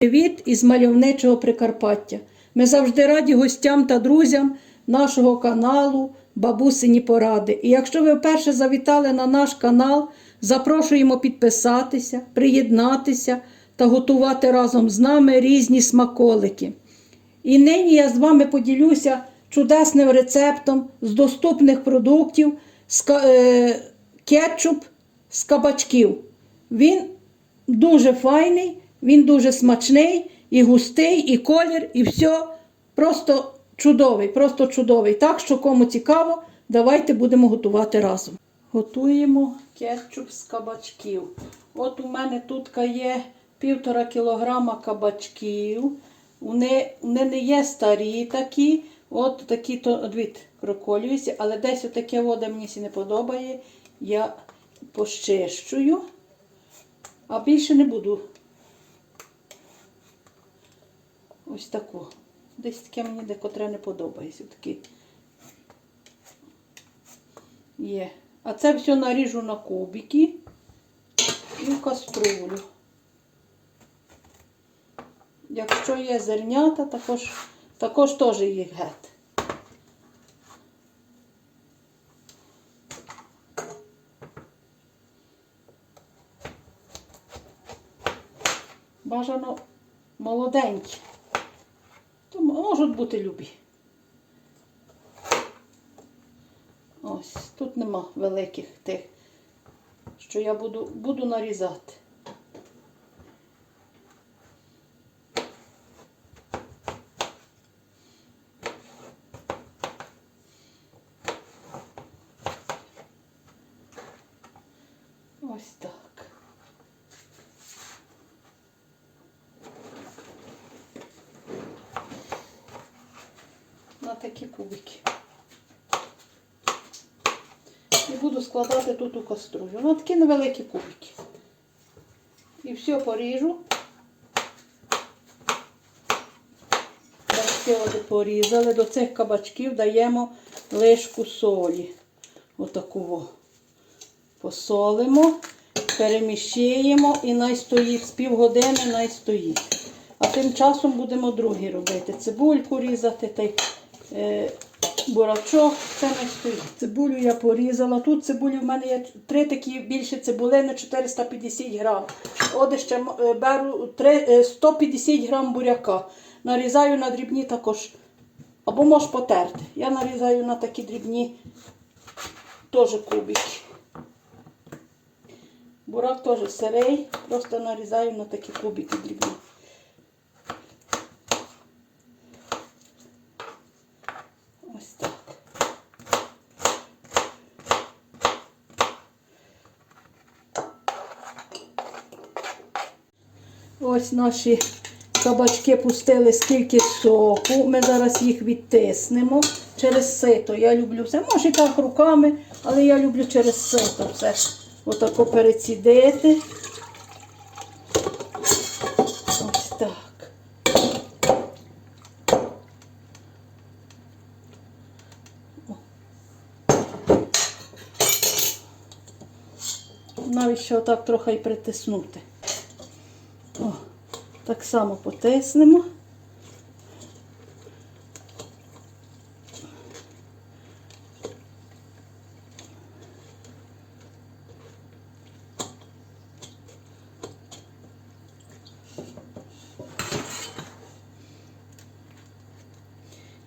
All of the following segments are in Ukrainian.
Привіт із мальовничого Прикарпаття. Ми завжди раді гостям та друзям нашого каналу Бабусині Поради. І якщо ви вперше завітали на наш канал, запрошуємо підписатися, приєднатися та готувати разом з нами різні смаколики. І нині я з вами поділюся чудесним рецептом з доступних продуктів е, кетчуп з кабачків. Він дуже файний, він дуже смачний, і густий, і колір, і все просто чудовий, просто чудовий. Так що, кому цікаво, давайте будемо готувати разом. Готуємо кетчуп з кабачків. От у мене тут є півтора кілограма кабачків. Вони, не є старі такі. От такі то дві проколюються, але десь отаке вода мені не подобає. Я пощищую. А більше не буду. Ось таку. Десь таке мені декотре не подобається. Такі. Є. А це все наріжу на кубики і в каструлю. Якщо є зернята, також, також теж їх гет. Бажано молоденькі. Можуть бути любі. Ось, тут нема великих тих, що я буду, буду нарізати. Ось так. на такі кубики. І буду складати тут у каструлю. На такі невеликі кубики. І все поріжу. Кабачки порізали. До цих кабачків даємо лишку солі. Отаку. Посолимо, переміщуємо і най стоїть з півгодини най стоїть. А тим часом будемо другі робити. Цибульку різати та й е, бурачок. Це не стоїть. Цибулю я порізала. Тут цибулі в мене є три такі більші цибулини 450 грам. От ще е, беру три- е, 150 грам буряка. Нарізаю на дрібні також. Або можеш потерти. Я нарізаю на такі дрібні теж кубики. Бурак теж сирий, просто нарізаю на такі кубики дрібні. Ось наші кабачки пустили скільки соку. Ми зараз їх відтиснемо через сито. Я люблю все. Може і так руками, але я люблю через сито все. Отако перецідити. Ось так. Навіть ще отак трохи і притиснути. Так само потиснемо.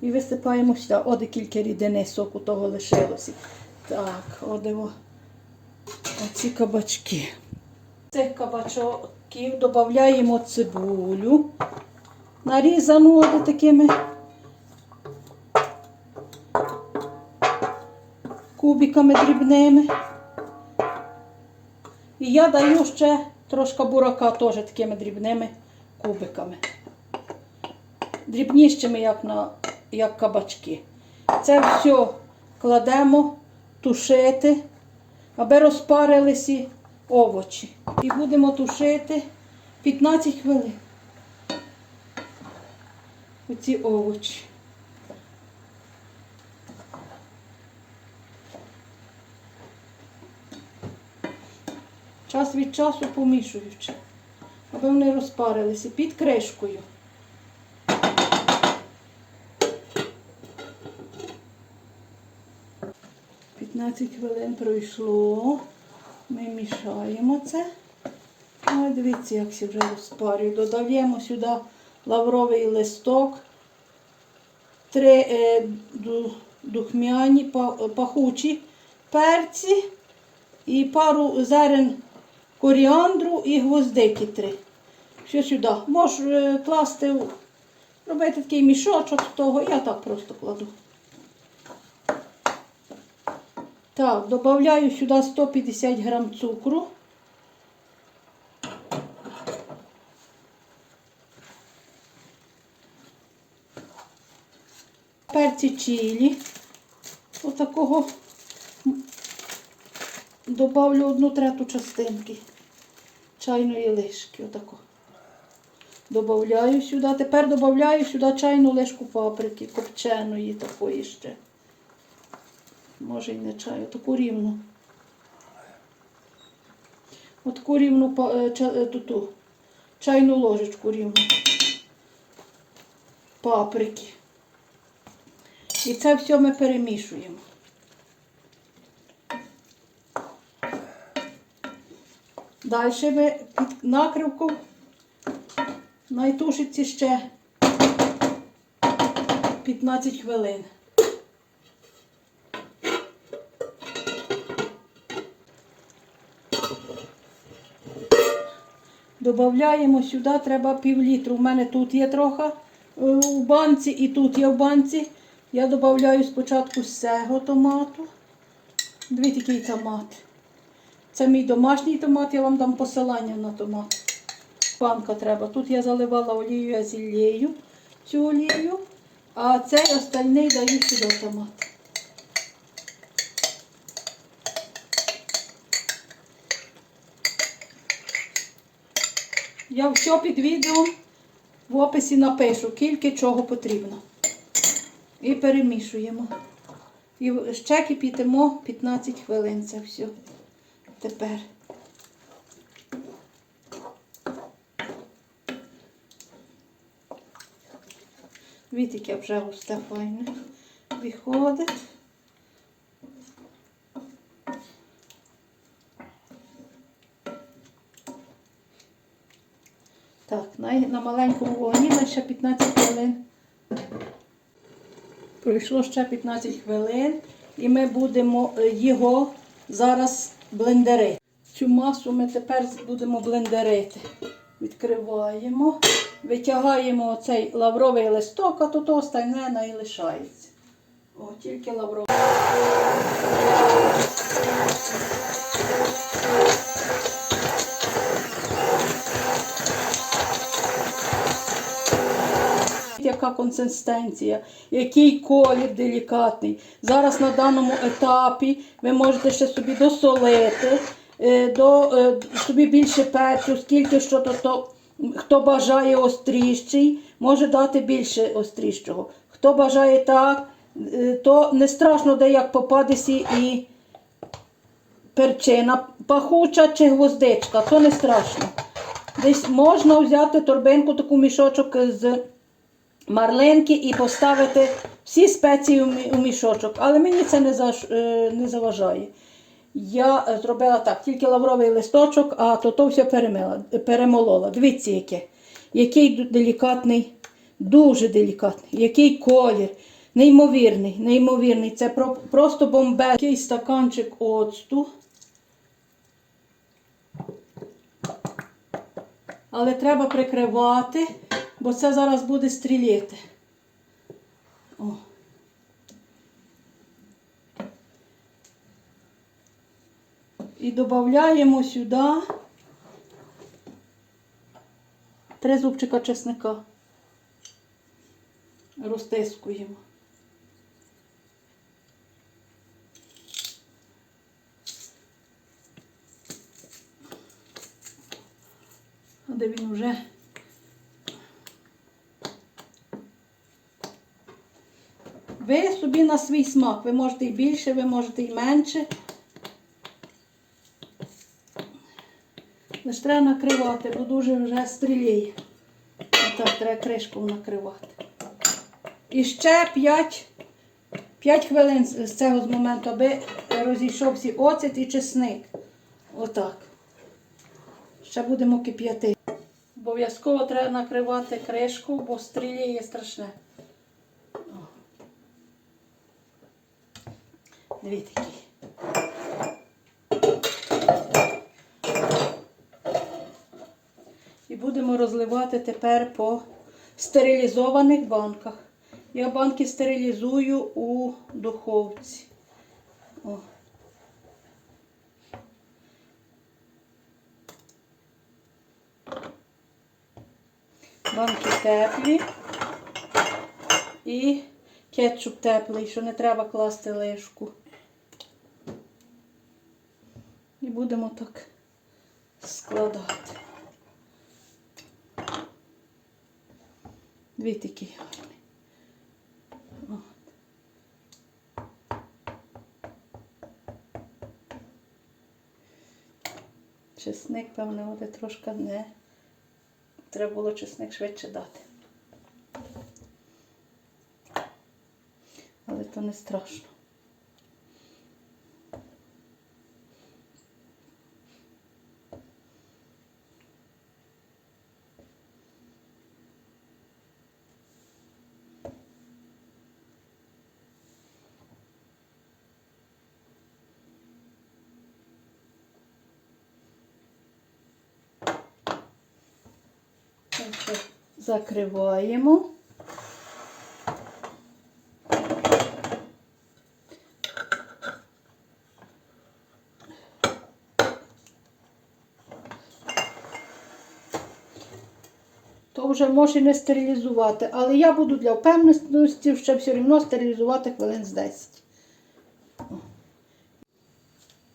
І висипаємо сюди. Оде кілька рідини соку того лишилося. Так, одиво оці кабачки. Цих кабачків додаємо цибулю. Нарізану такими кубиками дрібними. І я даю ще трошки бурака теж такими дрібними кубиками. Дрібнішими, як, на, як кабачки. Це все кладемо тушити, аби розпарилися овочі. І будемо тушити 15 хвилин. Оці овочі. Час від часу помішуючи. аби вони розпарилися під кришкою. П'ятнадцять хвилин пройшло. Ми мішаємо це. Ой, дивіться, як все вже розпарює. Додаємо сюди лавровий листок, три е, духмяні, пахучі перці і пару зерен коріандру і гвоздики три. Що сюди? Можеш е, класти, робити такий мішочок того, я так просто кладу. Так, додаю сюди 150 грам цукру. Перці чилі. Отакого добавлю одну трету частинки чайної лишки. Отако. Добавляю сюди. Тепер додаю сюди чайну лишку паприки, копченої такої ще. Може і не чаю, таку рівну. От рівну е, е, ту, чайну ложечку рівну. Паприки. І це все ми перемішуємо. Далі ми під накривку найтушиться ще 15 хвилин. Добавляємо сюди, треба пів літру. У мене тут є трохи е, у банці і тут є в банці. Я додаю спочатку з цього томату. Дві такий томат. Це мій домашній томат, я вам дам посилання на томат. Банка треба. Тут я заливала олією азілею, цю олію, а цей остальний даю сюди томат. Я все під відео в описі напишу, скільки чого потрібно. І перемішуємо. І ще кипітимо 15 хвилин. Це все. Тепер. Дивіться, яке вже густе файне. Виходить. Так, на, на маленькому вогні на ще 15 хвилин. Пройшло ще 15 хвилин, і ми будемо е, його зараз блендерити. Цю масу ми тепер будемо блендерити. Відкриваємо, витягаємо оцей лавровий листок, а то остальне не лишається. О, тільки лавровий. Яка консистенція, який колір делікатний. Зараз на даному етапі ви можете ще собі досолити, е, до, е, собі більше перцю, скільки що то, то хто бажає остріщий, може дати більше остріщого. Хто бажає так, е, то не страшно де як попадеться і перчина пахуча чи гвоздичка, то не страшно. Десь можна взяти торбинку, таку мішочок з марлинки і поставити всі спеції у мішочок. Але мені це не, е, заважає. Я е, зробила так, тільки лавровий листочок, а то то все перемила, перемолола. Дивіться, яке. Який делікатний, дуже делікатний, який колір. Неймовірний, неймовірний. Це про, просто бомбе. Такий стаканчик оцту. Але треба прикривати, бо це зараз буде стріліти. О. І додаємо сюди три зубчика чесника. Розтискуємо. Де він вже? Ви собі на свій смак. Ви можете і більше, ви можете і менше. Лише треба накривати, бо дуже вже стріліє. Отак, треба кришку накривати. І ще 5, 5 хвилин з цього моменту, аби розійшовся оцет і чесник. Отак. Ще будемо кип'яти. Обов'язково треба накривати кришку, бо стріліє страшне. Дві такі. І будемо розливати тепер по стерилізованих банках. Я банки стерилізую у духовці. О. Банки теплі і кетчуп теплий, що не треба класти лишку. І будемо так складати. Дві такі. Чесник, певне, буде трошки не. Треба було чесник швидше дати. Але то не страшно. Закриваємо. То вже може не стерилізувати, але я буду для впевненості ще все одно стерилізувати хвилин з 10.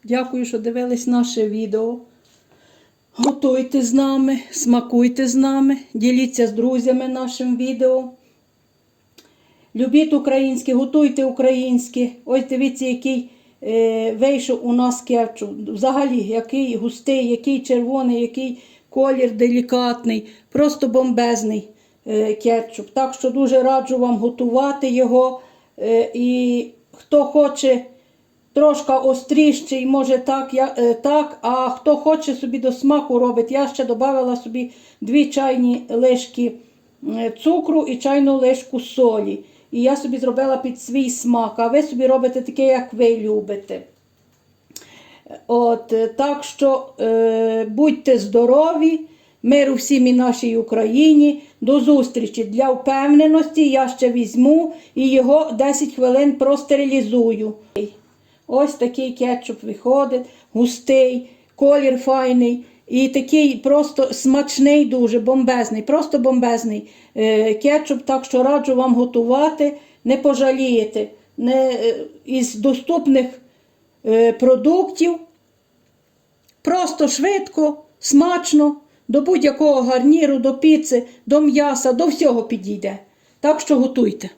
Дякую, що дивились наше відео. Готуйте з нами, смакуйте з нами, діліться з друзями нашим відео. Любіть українське, готуйте українське. Ось дивіться, який е, вийшов у нас кетчуп. Взагалі, який густий, який червоний, який колір делікатний, просто бомбезний е, кетчуп. Так що дуже раджу вам готувати його. Е, і хто хоче трошки остріший, може так, я, е, так, а хто хоче собі до смаку робить, я ще додала собі 2 чайні лишки е, цукру і чайну лишку солі. І я собі зробила під свій смак, а ви собі робите таке, як ви любите. От, е, так що е, будьте здорові, миру всім і нашій Україні. До зустрічі для впевненості я ще візьму і його 10 хвилин простерилізую. Ось такий кетчуп виходить, густий, колір файний. І такий просто смачний, дуже бомбезний, просто бомбезний е, кетчуп. Так що раджу вам готувати, не пожалієте. Не, е, із доступних е, продуктів. Просто швидко, смачно, до будь-якого гарніру, до піци, до м'яса, до всього підійде. Так що готуйте.